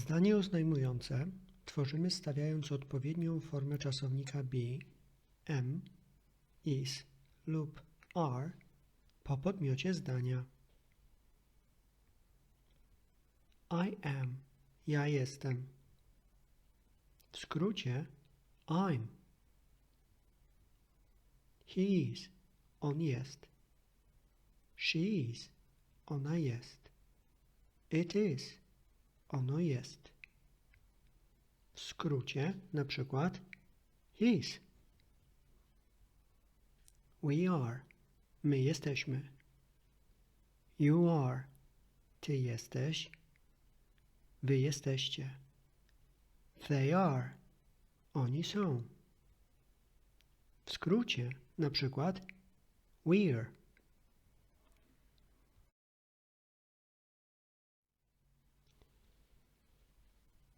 Zdanie oznajmujące tworzymy stawiając odpowiednią formę czasownika be, am, is lub are po podmiocie zdania. I am. Ja jestem. W skrócie I'm. He is. On jest. She is. Ona jest. It is. Ono jest. W skrócie na przykład his. We are. My jesteśmy. You are. Ty jesteś. Wy jesteście. They are. Oni są. W skrócie na przykład we're.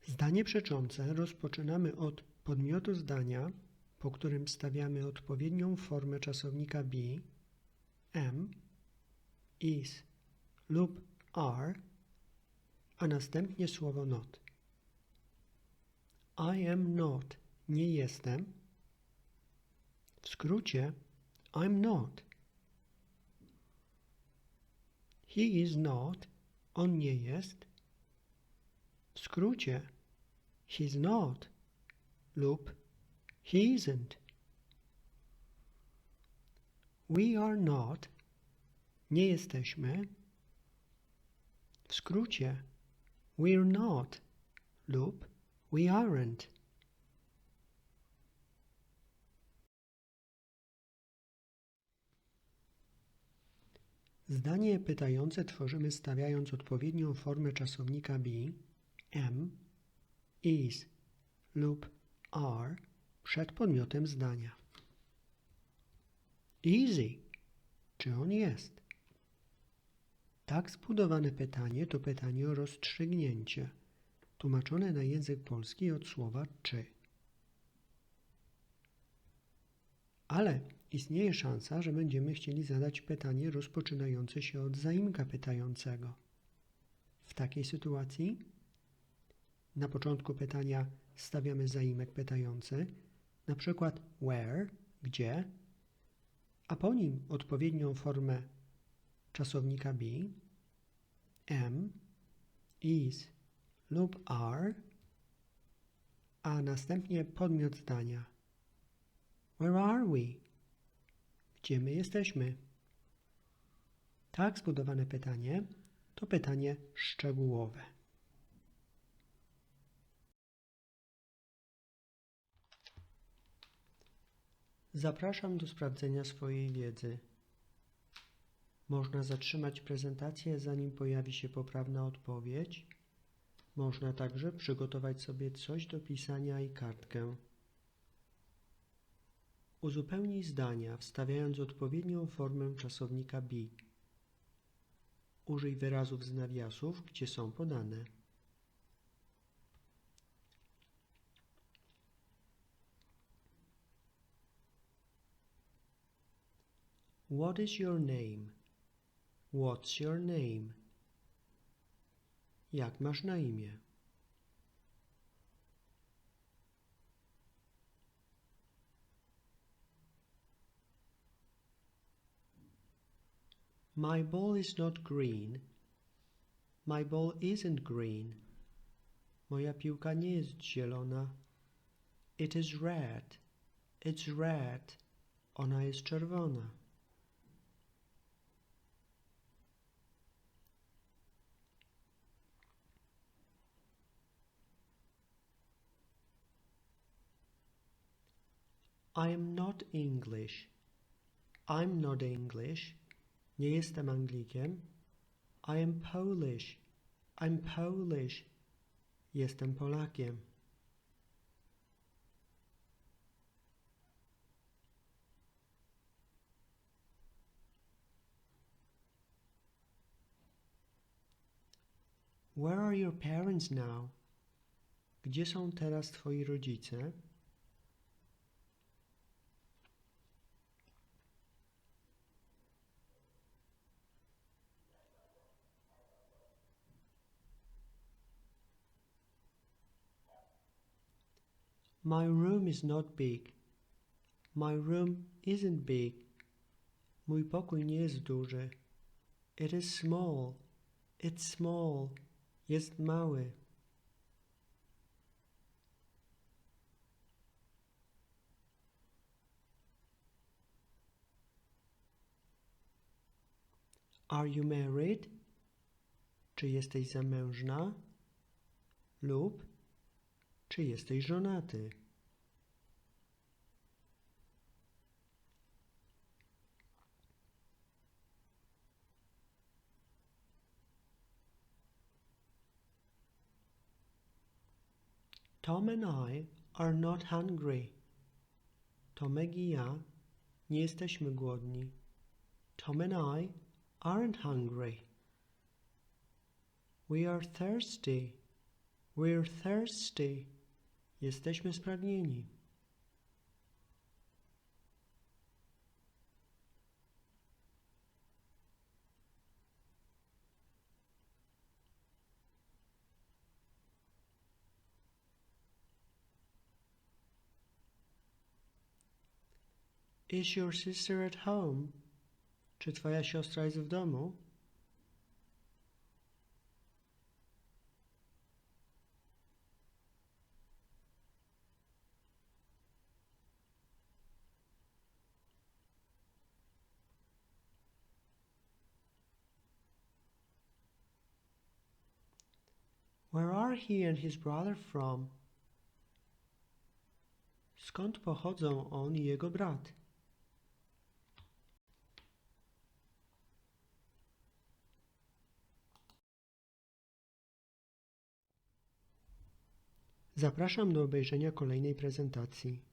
Zdanie przeczące rozpoczynamy od podmiotu zdania, po którym stawiamy odpowiednią formę czasownika be, am, is lub are, a następnie słowo not. I am not. Nie jestem. W skrócie I'm not. He is not. On nie jest. Skrócie he's not lub he isn't. We are not. Nie jesteśmy. W skrócie we're not lub we aren't. Zdanie pytające tworzymy stawiając odpowiednią formę czasownika be, am, is lub are przed podmiotem zdania. Easy. Czy on jest? Tak zbudowane pytanie to pytanie o rozstrzygnięcie, tłumaczone na język polski od słowa czy. Ale istnieje szansa, że będziemy chcieli zadać pytanie rozpoczynające się od zaimka pytającego. W takiej sytuacji na początku pytania stawiamy zaimek pytający, na przykład where, gdzie, a po nim odpowiednią formę czasownika be, am, is lub are, a następnie podmiot zdania. Where are we? Gdzie my jesteśmy? Tak zbudowane pytanie to pytanie szczegółowe. Zapraszam do sprawdzenia swojej wiedzy. Można zatrzymać prezentację, zanim pojawi się poprawna odpowiedź. Można także przygotować sobie coś do pisania i kartkę. Uzupełnij zdania, wstawiając odpowiednią formę czasownika be. Użyj wyrazów z nawiasów, gdzie są podane. What is your name? What's your name? Jak masz na imię? My ball is not green. My ball isn't green. Moja piłka nie jest zielona. It is red. It's red. Ona jest czerwona. I am not English. I'm not English. Nie jestem Anglikiem. I am Polish. I'm Polish. Jestem Polakiem. Where are your parents now? Gdzie są teraz twoi rodzice? My room is not big. My room isn't big. Mój pokój nie jest duży. It is small. It's small. Jest mały. Are you married? Czy jesteś zamężna? Lub czy jesteś żonaty? Tom and I are not hungry. Tomek i ja nie jesteśmy głodni. Tom and I aren't hungry. We are thirsty. We're thirsty. Jesteśmy spragnieni. Is your sister at home? Czy twoja siostra jest w domu? Where are he and his brother from? Skąd pochodzą on i jego brat? Zapraszam do obejrzenia kolejnej prezentacji.